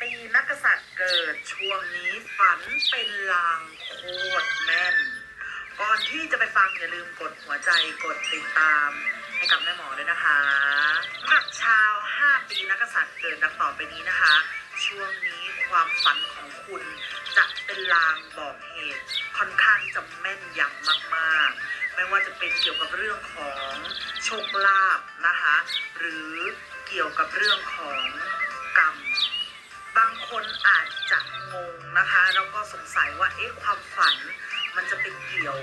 ปีนักกษัตริย์เกิดช่วงนี้ฝันเป็นลางโคตรแม่น ก่อนที่จะไปฟังอย่าลืมกดหัวใจกดติดตาม ให้กับแม่หมอด้วยนะคะสำหรับชาว 5 ปีนักกษัตริย์เกิดดังต่อไปนี้นะคะ ช่วงนี้ความฝันของคุณจะเป็นลางบอกเหตุ ค่อนข้างจะแม่นยำมากๆ ไม่ว่าจะเป็นเกี่ยวกับเรื่องของโชคลาภนะคะ หรือเกี่ยวกับเรื่องของกรรม บางคนอาจจะงงนะคะแล้วก็สงสัยว่าเอ๊ะความฝันมันจะเป็นเกี่ยว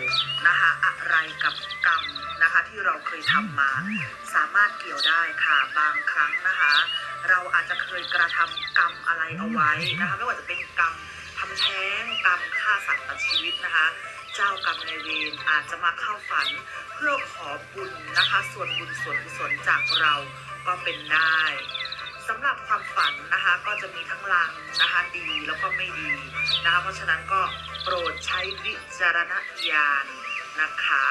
นะคะอะไรกับกรรมนะคะที่เราเคยทำมา สามารถเกี่ยวได้ค่ะบางครั้งนะคะ เราอาจจะเคยกระทำกรรมอะไรเอาไว้นะคะไม่ว่าจะเป็นกรรมทำแท้งกรรมฆ่าสัตว์ตัดชีวิตนะคะ เจ้ากรรมในเวรอาจจะมาเข้าฝันเพื่อขอบุญนะคะ ส่วนบุญส่วนกุศลจากเราก็เป็นได้ สำหรับความฝันนะคะก็จะมีทั้งลางนะคะดีแล้วก็ไม่ดีนะคะเพราะฉะนั้นก็โปรดใช้วิจารณญาณนะคะ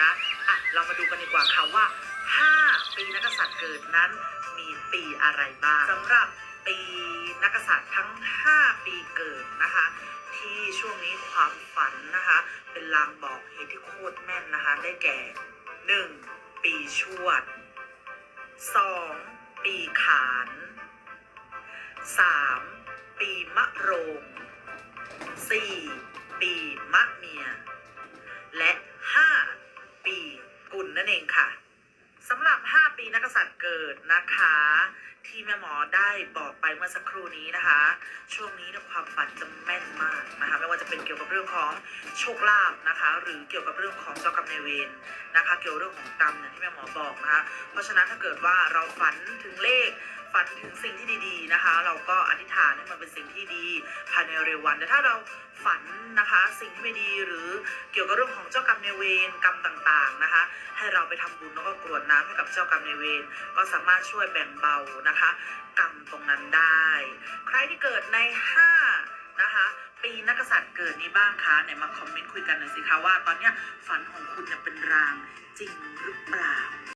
นะอะเรามาดูกันดีกว่าค่ะว่า 5 ปีนักษัตริย์เกิดนั้นมีปีอะไรบ้างสำหรับปีนักกษัตริย์ทั้ง 5 ปีเกิดนะคะ ที่ช่วงนี้ความฝันนะคะ เป็นลางบอกเหตุที่โคตรแม่นนะคะ ได้แก่ 1. ปีชวด 2. ปีขาน 3. ปีมะโรง 4. ปีมะเมีย และ 5. ปีกุลนั่นเองค่ะสำหรับ 5 ปีนักกษัตริย์เกิดนะคะ ที่แม่หมอได้บอกไปเมื่อสักครู่นี้นะคะ ช่วงนี้นความฝันจะแม่นมากนะคะไม่ว่า เป็นเกี่ยวกับเรื่องของโชคลาภนะคะ หรือเกี่ยวกับเรื่องของเจ้ากรรมนายเวรนะคะ เกี่ยวเรื่องของกรรมอย่างที่แม่หมอบอกนะคะ เพราะฉะนั้นถ้าเกิดว่าเราฝันถึงเลขฝันถึงสิ่งที่ดีๆนะคะ เราก็อธิษฐานให้มันเป็นสิ่งที่ดีภายในเร็ววันแต่ถ้าเราฝันนะคะสิ่งที่ไม่ดีหรือเกี่ยวกับเรื่องของเจ้ากรรมนายเวรกรรมต่างๆนะคะ ให้เราไปทำบุญแล้วก็กรวดน้ำให้กับเจ้ากรรมนายเวรก็สามารถช่วยแบ่งเบานะคะ กรรมตรงนั้นได้ ใครที่เกิดใน5นะคะ ปีนักษัตริย์เกิดนี้บ้างคะไหนมาคอมเมนต์คุยกันหน่อยสิคะว่าตอนเนี้ยฝันของคุณเนี่ยเป็นรางจริงหรือเปล่า